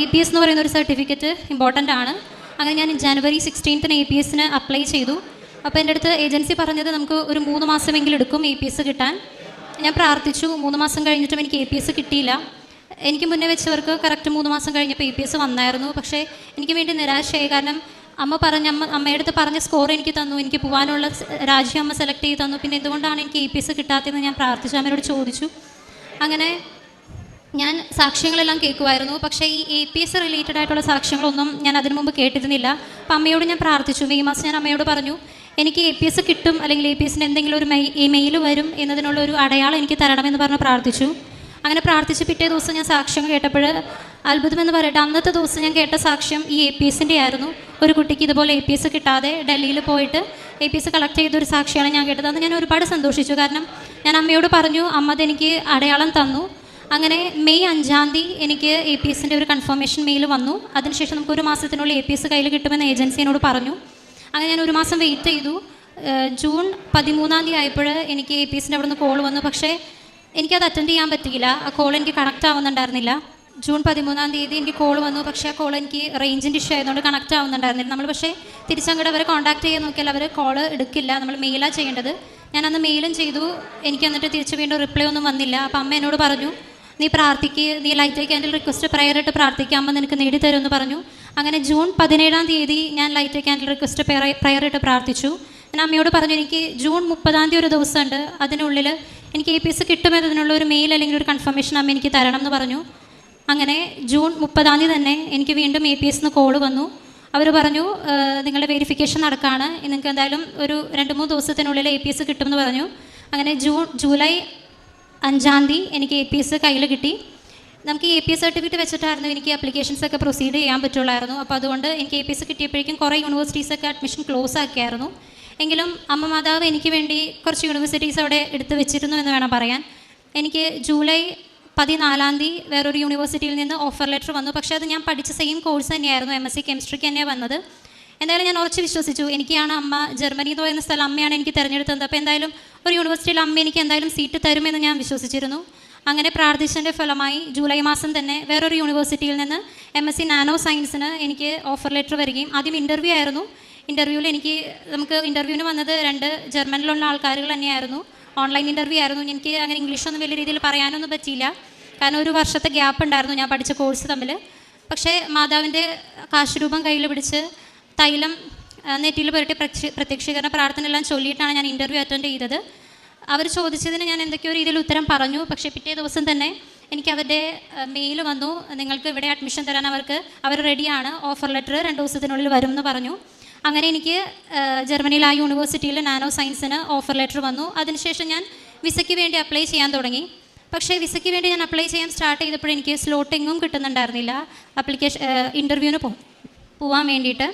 എ പി എസ് എന്ന് പറയുന്ന ഒരു സർട്ടിഫിക്കറ്റ് ഇമ്പോർട്ടന്റ് ആണ്. അങ്ങനെ ഞാൻ ജനുവരി സിക്സ്റ്റീൻത്തിന് എ പി എസിന് അപ്ലൈ ചെയ്തു. അപ്പോൾ എന്റെ അടുത്ത് ഏജൻസി പറഞ്ഞത് നമുക്ക് ഒരു മൂന്ന് മാസമെങ്കിലും എടുക്കും എ പി എസ് കിട്ടാൻ. ഞാൻ പ്രാർത്ഥിച്ചു മൂന്ന് മാസം കഴിഞ്ഞിട്ടും എനിക്ക് എ പി എസ് കിട്ടിയില്ല. എനിക്ക് മുന്നേ വെച്ചവർക്ക് കറക്റ്റ് മൂന്ന് മാസം കഴിഞ്ഞപ്പോൾ എ പി എസ് വന്നായിരുന്നു. പക്ഷേ എനിക്ക് വേണ്ടി നിരാശയായി. കാരണം അമ്മ പറഞ്ഞ അമ്മ അമ്മയുടെ അടുത്ത് പറഞ്ഞ സ്കോർ എനിക്ക് തന്നു. എനിക്ക് പോകാനുള്ള രാജ്യം അമ്മ സെലക്ട് ചെയ്ത് തന്നു. പിന്നെ എന്തുകൊണ്ടാണ് എനിക്ക് എ പി എസ് കിട്ടാത്തതെന്ന് ഞാൻ പ്രാർത്ഥിച്ചു. അമ്മയോട് ചോദിച്ചു. അങ്ങനെ ഞാൻ സാക്ഷ്യങ്ങളെല്ലാം കേൾക്കുമായിരുന്നു പക്ഷേ ഈ എ പി എസ് റിലേറ്റഡ് ആയിട്ടുള്ള സാക്ഷ്യങ്ങളൊന്നും ഞാൻ അതിനു മുമ്പ് കേട്ടിരുന്നില്ല. അപ്പം അമ്മയോട് ഞാൻ പ്രാർത്ഥിച്ചു. മെയ് മാസം ഞാൻ അമ്മയോട് പറഞ്ഞു എനിക്ക് എ പി എസ് കിട്ടും അല്ലെങ്കിൽ എ പി എസിന് എന്തെങ്കിലും ഒരു മെയ് മെയിൽ വരും എന്നതിനുള്ള ഒരു അടയാളം എനിക്ക് തരണമെന്ന് പറഞ്ഞ് പ്രാർത്ഥിച്ചു. അങ്ങനെ പ്രാർത്ഥിച്ച് പിറ്റേ ദിവസം ഞാൻ സാക്ഷ്യം കേട്ടപ്പോൾ അത്ഭുതമെന്ന് പറയട്ടെ അന്നത്തെ ദിവസം ഞാൻ കേട്ട സാക്ഷ്യം ഈ എ പി എസിന്റെ ആയിരുന്നു. ഒരു കുട്ടിക്ക് ഇതുപോലെ എ പി എസ് കിട്ടാതെ ഡൽഹിയിൽ പോയിട്ട് എ പി എസ് കളക്ട് ചെയ്ത ഒരു സാക്ഷിയാണ് ഞാൻ കേട്ടത്. അന്ന് ഞാൻ ഒരുപാട് സന്തോഷിച്ചു. കാരണം ഞാൻ അമ്മയോട് പറഞ്ഞു അമ്മ അതെനിക്ക് അടയാളം തന്നു. അങ്ങനെ മെയ് അഞ്ചാം തീയതി എനിക്ക് എ പി എസിന്റെ ഒരു കൺഫർമേഷൻ മെയിൽ വന്നു. അതിനുശേഷം നമുക്ക് ഒരു മാസത്തിനുള്ളിൽ എ പി എസ് കയ്യിൽ കിട്ടുമെന്ന് ഏജൻസി പറഞ്ഞു. അങ്ങനെ ഞാൻ ഒരു മാസം വെയിറ്റ് ചെയ്തു. ജൂൺ പതിമൂന്നാം തീയതി ആയപ്പോൾ എനിക്ക് എ പി എസിന്റെ അവിടെ നിന്ന് കോൾ വന്നു. പക്ഷേ എനിക്കത് അറ്റൻഡ് ചെയ്യാൻ പറ്റിയില്ല. ആ കോൾ എനിക്ക് കണക്റ്റ് ആവുന്നുണ്ടായിരുന്നില്ല. ജൂൺ പതിമൂന്നാം തീയതി എനിക്ക് കോൾ വന്നു. പക്ഷേ ആ കോൾ എനിക്ക് റേഞ്ചിന്റെ ഇഷ്യൂ ആയതുകൊണ്ട് കണക്റ്റ് ആവുന്നുണ്ടായിരുന്നില്ല. നമ്മൾ പക്ഷേ തിരിച്ചങ്ങോട്ട് അവരെ കോൺടാക്ട് ചെയ്യാൻ നോക്കിയാൽ അവർ കോൾ എടുക്കില്ല. നമ്മൾ മെയിലാണ് ചെയ്യേണ്ടത്. ഞാൻ അന്ന് മെയിലും ചെയ്തു. എനിക്ക് എന്നിട്ട് തിരിച്ച് വീണ്ടും റിപ്ലൈ ഒന്നും വന്നില്ല. അപ്പം അമ്മ എന്നോട് പറഞ്ഞു നീ പ്രാർത്ഥിക്ക് നീ ലൈറ്റ് ക്യാൻഡിൽ റിക്വസ്റ്റ് പ്രയർ ഇട്ട് പ്രാർത്ഥിക്കാം നിനക്ക് നിനക്ക് നേടിത്തരുമെന്ന് പറഞ്ഞു. അങ്ങനെ ജൂൺ പതിനേഴാം തീയതി ഞാൻ ലൈറ്റ് ക്യാൻഡിൽ റിക്വസ്റ്റ് പ്രയർ ഇട്ട് പ്രാർത്ഥിച്ചു. ഞാൻ അമ്മയോട് പറഞ്ഞു എനിക്ക് ജൂൺ മുപ്പതാം തീയതി ഒരു ദിവസമുണ്ട്. അതിനുള്ളിൽ എനിക്ക് എ പി എസ് കിട്ടുമെന്നതിനുള്ള ഒരു മെയിൽ അല്ലെങ്കിൽ ഒരു കൺഫർമേഷൻ അമ്മ എനിക്ക് തരണം എന്ന് പറഞ്ഞു. അങ്ങനെ ജൂൺ മുപ്പതാം തീയതി തന്നെ എനിക്ക് വീണ്ടും എ പി എസ് കോൾ വന്നു. അവർ പറഞ്ഞു നിങ്ങളുടെ വെരിഫിക്കേഷൻ നടക്കുകയാണ് നിങ്ങൾക്ക് എന്തായാലും ഒരു രണ്ട് മൂന്ന് ദിവസത്തിനുള്ളിൽ എ പി എസ് കിട്ടുമെന്ന് പറഞ്ഞു. അങ്ങനെ ജൂൺ ജൂലൈ അഞ്ചാം തീയതി എനിക്ക് എ പി എസ് കയ്യിൽ കിട്ടി. നമുക്ക് എ പി എസ് സർട്ടിഫിക്കറ്റ് വെച്ചിട്ടായിരുന്നു എനിക്ക് അപ്ലിക്കേഷൻസ് ഒക്കെ പ്രൊസീഡ് ചെയ്യാൻ പറ്റുള്ളായിരുന്നു. അപ്പോൾ അതുകൊണ്ട് എനിക്ക് എ പി എസ് കിട്ടിയപ്പോഴേക്കും കുറേ യൂണിവേഴ്സിറ്റീസ് ഒക്കെ അഡ്മിഷൻ ക്ലോസ് ആക്കിയായിരുന്നു. എങ്കിലും അമ്മ മാതാവ് എനിക്ക് വേണ്ടി കുറച്ച് യൂണിവേഴ്സിറ്റീസ് അവിടെ എടുത്ത് വെച്ചിരുന്നു എന്ന് വേണം പറയാൻ. എനിക്ക് ജൂലൈ പതിനാലാം തീയതി വേറൊരു യൂണിവേഴ്സിറ്റിയിൽ നിന്ന് ഓഫർ ലെറ്റർ വന്നു. പക്ഷേ അത് ഞാൻ പഠിച്ച സെയിം കോഴ്സ് തന്നെയായിരുന്നു. എം എസ് സി കെമിസ്ട്രിക്ക് തന്നെയാണ് വന്നത്. എന്തായാലും ഞാൻ ഉറച്ച് വിശ്വസിച്ചു. എനിക്കാണ് അമ്മ ജർമ്മനി എന്ന് പറയുന്ന സ്ഥലം അമ്മയാണ് എനിക്ക് തിരഞ്ഞെടുത്തത്. അപ്പോൾ എന്തായാലും ഒരു യൂണിവേഴ്സിറ്റിയിൽ അമ്മ എനിക്ക് എന്തായാലും സീറ്റ് തരുമെന്ന് ഞാൻ വിശ്വസിച്ചിരുന്നു. അങ്ങനെ പ്രാർത്ഥിച്ചതിന്റെ ഫലമായി ജൂലൈ മാസം തന്നെ വേറൊരു യൂണിവേഴ്സിറ്റിയിൽ നിന്ന് എം എസ് സി നാനോ സയൻസിന് എനിക്ക് ഓഫർ ലെറ്റർ വരികയും ആദ്യം ഇന്റർവ്യൂ ആയിരുന്നു. ഇന്റർവ്യൂവിൽ എനിക്ക് നമുക്ക് ഇന്റർവ്യൂവിന് വന്നത് രണ്ട് ജർമ്മനിലുള്ള ആൾക്കാരുകൾ തന്നെയായിരുന്നു. ഓൺലൈൻ ഇന്റർവ്യൂ ആയിരുന്നു. എനിക്ക് അങ്ങനെ ഇംഗ്ലീഷൊന്നും വലിയ രീതിയിൽ പറയാനൊന്നും പറ്റിയില്ല. കാരണം ഒരു വർഷത്തെ ഗ്യാപ്പ് ഉണ്ടായിരുന്നു ഞാൻ പഠിച്ച കോഴ്സ് തമ്മിൽ പക്ഷേ മാതാവിന്റെ കാശുരൂപം കയ്യിൽ പിടിച്ച് തൈലം നെറ്റിയിൽ പുരട്ടി പ്രത്യക്ഷ പ്രത്യക്ഷീകരണ പ്രാർത്ഥന എല്ലാം ചൊല്ലിയിട്ടാണ് ഞാൻ ഇന്റർവ്യൂ അറ്റൻഡ് ചെയ്തത്. അവർ ചോദിച്ചതിന് ഞാൻ എന്തൊക്കെയോ രീതിയിൽ ഉത്തരം പറഞ്ഞു. പക്ഷേ പിറ്റേ ദിവസം തന്നെ എനിക്ക് അവരുടെ മെയിൽ വന്നു. നിങ്ങൾക്ക് ഇവിടെ അഡ്മിഷൻ തരാൻ അവർക്ക് അവർ റെഡിയാണ് ഓഫർ ലെറ്റർ രണ്ട് ദിവസത്തിനുള്ളിൽ വരും എന്ന് പറഞ്ഞു. അങ്ങനെ എനിക്ക് ജർമ്മനിയിൽ ആ യൂണിവേഴ്സിറ്റിയിൽ നാനോ സയൻസിന് ഓഫർ ലെറ്റർ വന്നു. അതിനുശേഷം ഞാൻ വിസയ്ക്ക് വേണ്ടി അപ്ലൈ ചെയ്യാൻ തുടങ്ങി. പക്ഷേ വിസയ്ക്ക് വേണ്ടി ഞാൻ അപ്ലൈ ചെയ്യാൻ സ്റ്റാർട്ട് ചെയ്തപ്പോൾ എനിക്ക് സ്ലോട്ടിങ്ങും കിട്ടുന്നുണ്ടായിരുന്നില്ല. അപ്ലിക്കേഷൻ ഇന്റർവ്യൂവിന് പോ പോവാൻ വേണ്ടിയിട്ട്.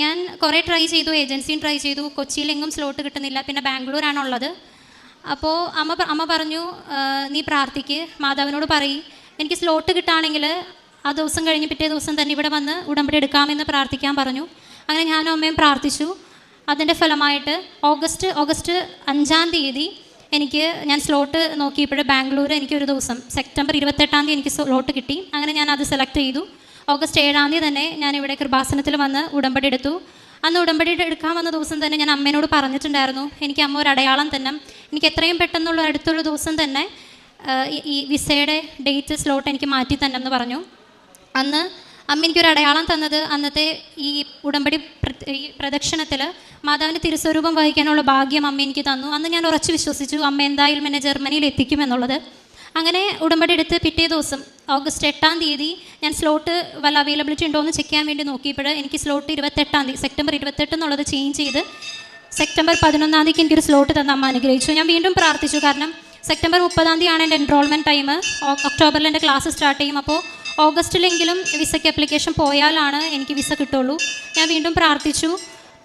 ഞാൻ കുറേ ട്രൈ ചെയ്തു ഏജൻസിയും ട്രൈ ചെയ്തു. കൊച്ചിയിലെങ്ങും സ്ലോട്ട് കിട്ടുന്നില്ല. പിന്നെ ബാംഗ്ലൂരാണുള്ളത്. അപ്പോൾ അമ്മ അമ്മ പറഞ്ഞു നീ പ്രാർത്ഥിക്ക്. മാതാവിനോട് പറയും. എനിക്ക് സ്ലോട്ട് കിട്ടുകയാണെങ്കിൽ ആ ദിവസം കഴിഞ്ഞ് പിറ്റേ ദിവസം തന്നെ ഇവിടെ വന്ന് ഉടമ്പടി എടുക്കാമെന്ന് പ്രാർത്ഥിക്കാൻ പറഞ്ഞു. അങ്ങനെ ഞാനും അമ്മയും പ്രാർത്ഥിച്ചു. അതിന്റെ ഫലമായിട്ട് ഓഗസ്റ്റ് ഓഗസ്റ്റ് അഞ്ചാം തീയതി എനിക്ക് ഞാൻ സ്ലോട്ട് നോക്കിയപ്പോൾ ബാംഗ്ലൂർ എനിക്ക് ഒരു ദിവസം സെപ്റ്റംബർ ഇരുപത്തെട്ടാം തീയതി എനിക്ക് സ്ലോട്ട് കിട്ടി. അങ്ങനെ ഞാൻ അത് സെലക്ട് ചെയ്തു. ഓഗസ്റ്റ് ഏഴാം തീയതി തന്നെ ഞാൻ ഇവിടെ കൃപാസനത്തിൽ വന്ന് ഉടമ്പടി എടുത്തു. അന്ന് ഉടമ്പടി എടുക്കാൻ വന്ന ദിവസം തന്നെ ഞാൻ അമ്മേനോട് പറഞ്ഞിട്ടുണ്ടായിരുന്നു എനിക്ക് അമ്മ ഒരു അടയാളം തന്നെ എനിക്ക് എത്രയും പെട്ടെന്നുള്ള അടുത്തുള്ള ദിവസം തന്നെ ഈ- വിസയുടെ ഡേറ്റ് സ്ലോട്ട് എനിക്ക് മാറ്റി തന്നെ എന്ന് പറഞ്ഞു. അന്ന് അമ്മ എനിക്കൊരു അടയാളം തന്നത് അന്നത്തെ ഈ ഉടമ്പടി ഈ പ്രദക്ഷിണത്തിൽ മാതാവിന്റെ തിരുസ്വരൂപം വഹിക്കാനുള്ള ഭാഗ്യം അമ്മ എനിക്ക് തന്നു. അന്ന് ഞാൻ ഉറച്ചു വിശ്വസിച്ചു അമ്മ എന്തായാലും എന്നെ ജർമ്മനിയിൽ എത്തിക്കുമെന്നുള്ളത്. അങ്ങനെ ഉടമ്പടി എടുത്ത് പിറ്റേ ദിവസം ഓഗസ്റ്റ് എട്ടാം തീയതി ഞാൻ സ്ലോട്ട് വല്ല അവൈലബിലിറ്റി ഉണ്ടോ എന്ന് ചെക്ക് ചെയ്യാൻ വേണ്ടി നോക്കിയപ്പോൾ എനിക്ക് സ്ലോട്ട് ഇരുപത്തെട്ടാം തീയതി സെപ്റ്റംബർ ഇരുപത്തെട്ട് എന്നുള്ളത് ചേഞ്ച് ചെയ്ത് സെപ്റ്റംബർ പതിനൊന്നാം തീയതിക്ക് എനിക്കൊരു സ്ലോട്ട് തന്ന അമ്മ അനുഗ്രഹിച്ചു. ഞാൻ വീണ്ടും പ്രാർത്ഥിച്ചു. കാരണം സെപ്റ്റംബർ മുപ്പതാം തീയതിയാണ് എന്റെ എൻറോൾമെന്റ് ടൈം ഒക്ടോബറിൽ എന്റെ ക്ലാസ് സ്റ്റാർട്ട് ചെയ്യും. അപ്പോൾ ഓഗസ്റ്റിലെങ്കിലും വിസയ്ക്ക് അപ്ലിക്കേഷൻ പോയാലാണ് എനിക്ക് വിസ കിട്ടുള്ളൂ. ഞാൻ വീണ്ടും പ്രാർത്ഥിച്ചു.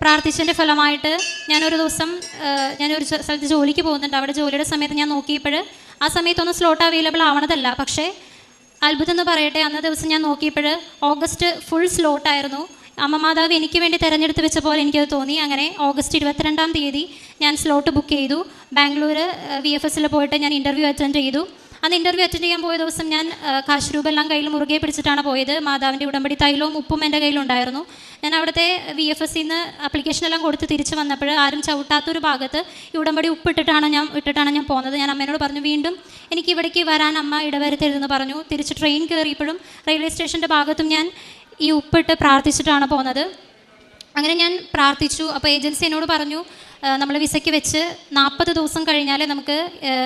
പ്രാർത്ഥിച്ചതിന്റെ ഫലമായിട്ട് ഞാനൊരു ദിവസം ഞാനൊരു സ്ഥലത്ത് ജോലിക്ക് പോകുന്നുണ്ട്. അവിടെ ജോലിയുടെ സമയത്ത് ഞാൻ നോക്കിയപ്പോൾ ആ സമയത്തൊന്നും സ്ലോട്ട് അവൈലബിൾ ആവണതല്ല. പക്ഷേ അത്ഭുതം എന്ന് പറയട്ടെ അന്ന ദിവസം ഞാൻ നോക്കിയപ്പോൾ ഓഗസ്റ്റ് ഫുൾ സ്ലോട്ടായിരുന്നു അമ്മ മാതാവ് എനിക്ക് വേണ്ടി തിരഞ്ഞെടുത്ത് വെച്ച പോലെ എനിക്കത് തോന്നി. അങ്ങനെ ഓഗസ്റ്റ് ഇരുപത്തിരണ്ടാം തീയതി ഞാൻ സ്ലോട്ട് ബുക്ക് ചെയ്തു. ബാംഗ്ലൂർ വി എഫ് എസിൽ പോയിട്ട് ഞാൻ ഇന്റർവ്യൂ അറ്റൻഡ് ചെയ്തു. അന്ന് ഇന്റർവ്യൂ അറ്റൻഡ് ചെയ്യാൻ പോയ ദിവസം ഞാൻ കാശ് രൂപ എല്ലാം കയ്യിൽ മുറുകെ പിടിച്ചിട്ടാണ് പോയത്. മാതാവിന്റെ ഉടമ്പടി തൈലവും ഉപ്പും എന്റെ കയ്യിലുണ്ടായിരുന്നു. ഞാൻ അവിടുത്തെ വി എഫ് എസ് നിന്ന് അപ്ലിക്കേഷൻ എല്ലാം കൊടുത്ത് തിരിച്ച് വന്നപ്പോൾ ആരും ചവിട്ടാത്തൊരു ഭാഗത്ത് ഈ ഉടമ്പടി ഉപ്പിട്ടിട്ടാണ് ഞാൻ ഇട്ടിട്ടാണ് ഞാൻ പോകുന്നത് ഞാൻ അമ്മേനോട് പറഞ്ഞു വീണ്ടും എനിക്ക് ഇവിടേക്ക് വരാൻ അമ്മ ഇടവരുത്തരുതെന്ന് പറഞ്ഞു. തിരിച്ച് ട്രെയിൻ കയറിയപ്പോഴും റെയിൽവേ സ്റ്റേഷന്റെ ഭാഗത്തും ഞാൻ ഈ ഉപ്പിട്ട് പ്രാർത്ഥിച്ചിട്ടാണ് പോകുന്നത് അങ്ങനെ ഞാൻ പ്രാർത്ഥിച്ചു. അപ്പോൾ ഏജൻസി എന്നോട് പറഞ്ഞു നമ്മൾ വിസയ്ക്ക് വെച്ച് നാൽപ്പത് ദിവസം കഴിഞ്ഞാലേ നമുക്ക്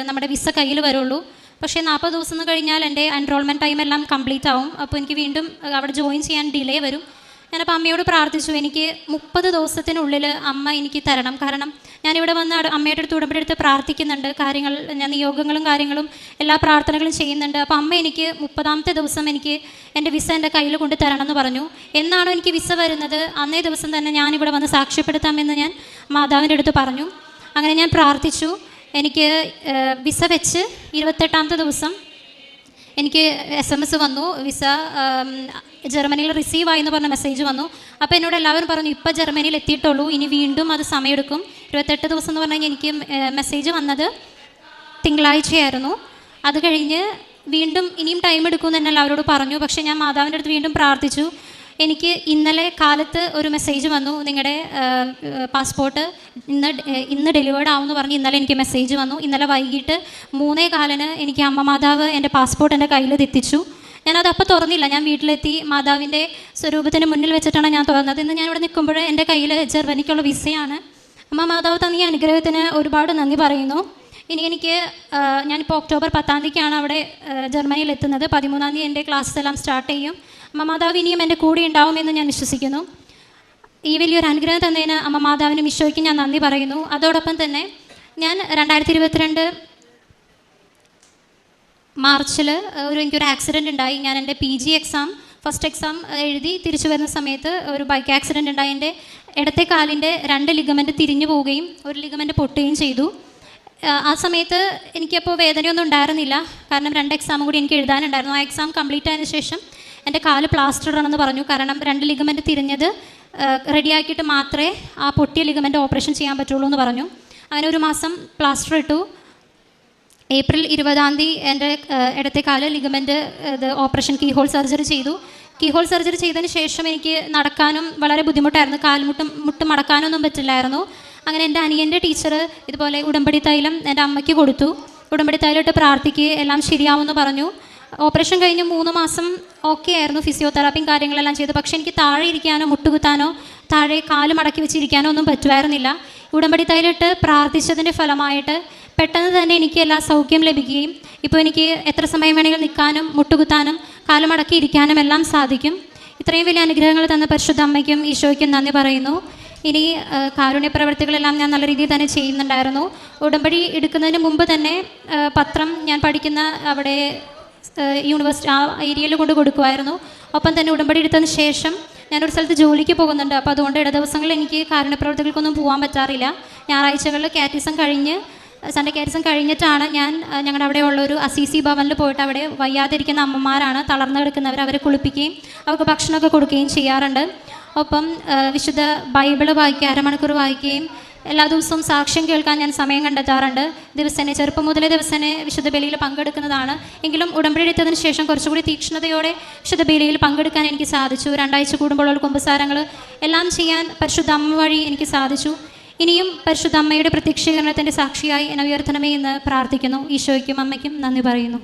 നമ്മുടെ വിസ കയ്യിൽ വരുള്ളൂ. പക്ഷേ നാൽപ്പത് ദിവസം കഴിഞ്ഞാൽ എന്റെ എൻറോൾമെന്റ് ടൈം എല്ലാം കംപ്ലീറ്റ് ആവും. അപ്പോൾ എനിക്ക് വീണ്ടും അവിടെ ജോയിൻ ചെയ്യാൻ ഡിലേ വരും. ഞാനപ്പോൾ അമ്മയോട് പ്രാർത്ഥിച്ചു എനിക്ക് മുപ്പത് ദിവസത്തിനുള്ളിൽ അമ്മ എനിക്ക് തരണം. കാരണം ഞാനിവിടെ വന്ന് അമ്മയുടെ അടുത്ത് ഉടമ്പടി എടുത്ത് പ്രാർത്ഥിക്കുന്നുണ്ട്. കാര്യങ്ങൾ ഞാൻ നിയോഗങ്ങളും കാര്യങ്ങളും എല്ലാ പ്രാർത്ഥനകളും ചെയ്യുന്നുണ്ട്. അപ്പോൾ അമ്മ എനിക്ക് മുപ്പതാമത്തെ ദിവസം എനിക്ക് എന്റെ വിസ എന്റെ കയ്യിൽ കൊണ്ട് തരണം എന്ന് പറഞ്ഞു. എന്നാണോ എനിക്ക് വിസ വരുന്നത്? അന്നേ ദിവസം തന്നെ ഞാനിവിടെ വന്ന് സാക്ഷ്യപ്പെടുത്താമെന്ന് ഞാൻ മാതാവിന്റെ അടുത്ത് പറഞ്ഞു. അങ്ങനെ ഞാൻ പ്രാർത്ഥിച്ചു. എനിക്ക് വിസ വെച്ച് ഇരുപത്തെട്ടാമത്തെ ദിവസം എനിക്ക് എസ് എം എസ് വന്നു. വിസ ജർമ്മനിയിൽ റിസീവ് ആയി എന്ന് പറഞ്ഞ മെസ്സേജ് വന്നു. അപ്പോൾ എന്നോട് എല്ലാവരും പറഞ്ഞു ഇപ്പോൾ ജർമ്മനിയിൽ എത്തിയിട്ടുള്ളൂ. ഇനി വീണ്ടും അത് സമയമെടുക്കും. ഇരുപത്തെട്ട് ദിവസം എന്ന് പറഞ്ഞു എനിക്ക് മെസ്സേജ് വന്നത് തിങ്കളാഴ്ചയായിരുന്നു. അത് കഴിഞ്ഞ് വീണ്ടും ഇനിയും ടൈം എടുക്കുമെന്ന് തന്നെ എല്ലാവരോട് പറഞ്ഞു. പക്ഷേ ഞാൻ മാതാവിന്റെ അടുത്ത് വീണ്ടും പ്രാർത്ഥിച്ചു. എനിക്ക് ഇന്നലെ കാലത്ത് ഒരു മെസ്സേജ് വന്നു. നിങ്ങളുടെ പാസ്പോർട്ട് ഇന്ന് ഇന്ന് ഡെലിവേർഡ് ആവുമെന്ന് പറഞ്ഞ് ഇന്നലെ എനിക്ക് മെസ്സേജ് വന്നു. ഇന്നലെ വൈകിട്ട് മൂന്നേ കാലിന് എനിക്ക് അമ്മ മാതാവ് എന്റെ പാസ്പോർട്ട് എന്റെ കയ്യിൽ എത്തിച്ചു ഞാനത് അപ്പോൾ തുറന്നില്ല. ഞാൻ വീട്ടിലെത്തി മാതാവിന്റെ സ്വരൂപത്തിന് മുന്നിൽ വെച്ചിട്ടാണ് ഞാൻ തുറന്നത്. ഇന്ന് ഞാൻ ഇവിടെ നിൽക്കുമ്പോൾ എന്റെ കയ്യിൽ ജർമ്മനിക്കുള്ള വിസയാണ്. അമ്മ മാതാവ് തന്ന ഈ അനുഗ്രഹത്തിന് ഒരുപാട് നന്ദി പറയുന്നു. ഇനി എനിക്ക് ഞാനിപ്പോൾ ഒക്ടോബർ പത്താം തീയതിക്കാണ് അവിടെ ജർമ്മനിയിൽ എത്തുന്നത്. പതിമൂന്നാം തീയതി എന്റെ ക്ലാസ്സെല്ലാം സ്റ്റാർട്ട് ചെയ്യും. അമ്മ മാതാവ് ഇനിയും എന്റെ കൂടെ ഉണ്ടാവുമെന്ന് ഞാൻ വിശ്വസിക്കുന്നു. ഈ വലിയൊരു അനുഗ്രഹം തന്നതിന് അമ്മ മാതാവിനും ഈശോയ്ക്കും ഞാൻ നന്ദി പറയുന്നു. അതോടൊപ്പം തന്നെ ഞാൻ രണ്ടായിരത്തി ഇരുപത്തിരണ്ട് മാർച്ചിൽ ഒരു എനിക്കൊരു ആക്സിഡന്റ് ഉണ്ടായി. ഞാൻ എന്റെ P G exam first exam എഴുതി തിരിച്ചു വരുന്ന സമയത്ത് ഒരു ബൈക്ക് ആക്സിഡന്റ് ഉണ്ടായി. എന്റെ ഇടത്തെ കാലിന്റെ രണ്ട് ലിഗമെന്റ് തിരിഞ്ഞു പോവുകയും ഒരു ലിഗമെന്റ് പൊട്ടുകയും ചെയ്തു. ആ, സമയത്ത് എനിക്കപ്പോൾ വേദനയൊന്നും ഉണ്ടായിരുന്നില്ല. കാരണം രണ്ട് എക്സാമും കൂടി എനിക്ക് എഴുതാനുണ്ടായിരുന്നു. ആ എക്സാം കംപ്ലീറ്റ് ആയതിനു ശേഷം എന്റെ കാൽ പ്ലാസ്റ്റർ ആണെന്ന് പറഞ്ഞു. കാരണം രണ്ട് ലിഗമെന്റ് തിരിഞ്ഞത് റെഡിയാക്കിയിട്ട് മാത്രമേ ആ പൊട്ടിയ ലിഗമെന്റ് ഓപ്പറേഷൻ ചെയ്യാൻ പറ്റുള്ളൂ എന്ന് പറഞ്ഞു. അങ്ങനെ ഒരു മാസം പ്ലാസ്റ്റർ ഇട്ടു. ഏപ്രിൽ ഇരുപതാം തീയതി എന്റെ ഇടത്തെ കാൽ ലിഗമെന്റ് ഇത് ഓപ്പറേഷൻ കീ ഹോൾ സർജറി ചെയ്തു. കീ ഹോൾ സർജറി ചെയ്തതിന് ശേഷം എനിക്ക് നടക്കാനും വളരെ ബുദ്ധിമുട്ടായിരുന്നു. കാൽമുട്ട് മുട്ട് മടക്കാനൊന്നും പറ്റില്ലായിരുന്നു. അങ്ങനെ എന്റെ അനിയന്റെ ടീച്ചർ ഇതുപോലെ ഉടമ്പടി തൈലം എന്റെ അമ്മയ്ക്ക് കൊടുത്തു. ഉടമ്പടി തൈലം ഇട്ട് പ്രാർത്ഥിക്കുക എല്ലാം ശരിയാവുമെന്ന് പറഞ്ഞു. ഓപ്പറേഷൻ കഴിഞ്ഞ് മൂന്ന് മാസം ഓക്കെ ആയിരുന്നു. ഫിസിയോതെറാപ്പിയും കാര്യങ്ങളെല്ലാം ചെയ്തു. പക്ഷേ എനിക്ക് താഴെ ഇരിക്കാനോ മുട്ടുകുത്താനോ താഴെ കാൽ മടക്കി വെച്ചിരിക്കാനോ ഒന്നും പറ്റുമായിരുന്നില്ല. ഉടമ്പടി തൈലിട്ട് പ്രാർത്ഥിച്ചതിന്റെ ഫലമായിട്ട് പെട്ടെന്ന് തന്നെ എനിക്ക് എല്ലാ സൗഖ്യം ലഭിക്കുകയും ഇപ്പോൾ എനിക്ക് എത്ര സമയം വേണമെങ്കിലും നിൽക്കാനും മുട്ടുകുത്താനും കാലുമടക്കി ഇരിക്കാനും എല്ലാം സാധിക്കും. ഇത്രയും വലിയ അനുഗ്രഹങ്ങൾ തന്ന പരിശുദ്ധ അമ്മയ്ക്കും ഈശോയ്ക്കും നന്ദി പറയുന്നു. ഇനി കാരുണ്യ പ്രവർത്തികളെല്ലാം ഞാൻ നല്ല രീതിയിൽ തന്നെ ചെയ്യുന്നുണ്ടായിരുന്നു. ഉടമ്പടി എടുക്കുന്നതിന് മുമ്പ് തന്നെ പത്രം ഞാൻ പഠിക്കുന്ന അവിടെ യൂണിവേഴ്സിറ്റി ആ ഏരിയയിൽ കൊണ്ട് കൊടുക്കുമായിരുന്നു ഒപ്പം തന്നെ ഉടമ്പടി എടുത്തതിന് ശേഷം ഞാനൊരു സ്ഥലത്ത് ജോലിക്ക് പോകുന്നുണ്ട്. അപ്പോൾ അതുകൊണ്ട് ഇട ദിവസങ്ങളിൽ എനിക്ക് കാരണപ്രവർത്തികൾക്കൊന്നും പോകാൻ പറ്റാറില്ല. ഞായറാഴ്ചകളിൽ കാറ്റിസം കഴിഞ്ഞ് സൺഡേ കാറ്റിസം കഴിഞ്ഞിട്ടാണ് ഞാൻ ഞങ്ങളുടെ അവിടെ ഉള്ള ഒരു അസീസി ഭവനിൽ പോയിട്ട് അവിടെ വയ്യാതിരിക്കുന്ന അമ്മമാരാണ് തളർന്നു കിടക്കുന്നവർ അവരെ കുളിപ്പിക്കുകയും അവർക്ക് ഭക്ഷണമൊക്കെ കൊടുക്കുകയും ചെയ്യാറുണ്ട്. ഒപ്പം വിശുദ്ധ ബൈബിൾ വായിക്കുക അരമണിക്കൂർ വായിക്കുകയും എല്ലാ ദിവസവും സാക്ഷ്യം കേൾക്കാൻ ഞാൻ സമയം കണ്ടെത്താറുണ്ട്. ദിവസേന ചെറുപ്പം മുതലേ ദിവസേന വിശുദ്ധ ബലിയിൽ പങ്കെടുക്കുന്നതാണ്. എങ്കിലും ഉടമ്പടി എടുത്തതിന് ശേഷം കുറച്ചുകൂടി തീക്ഷ്ണതയോടെ വിശുദ്ധ ബലിയിൽ പങ്കെടുക്കാൻ എനിക്ക് സാധിച്ചു. രണ്ടാഴ്ച കൂടുമ്പോഴുള്ള കുമ്പസാരങ്ങൾ എല്ലാം ചെയ്യാൻ പരിശുദ്ധ അമ്മ വഴി എനിക്ക് സാധിച്ചു. ഇനിയും പരിശുദ്ധ അമ്മയുടെ പ്രത്യക്ഷീകരണത്തിന്റെ സാക്ഷിയായി എന്നെ ഉയർത്തണമേ എന്ന് പ്രാർത്ഥിക്കുന്നു. ഈശോയ്ക്കും അമ്മയ്ക്കും നന്ദി പറയുന്നു.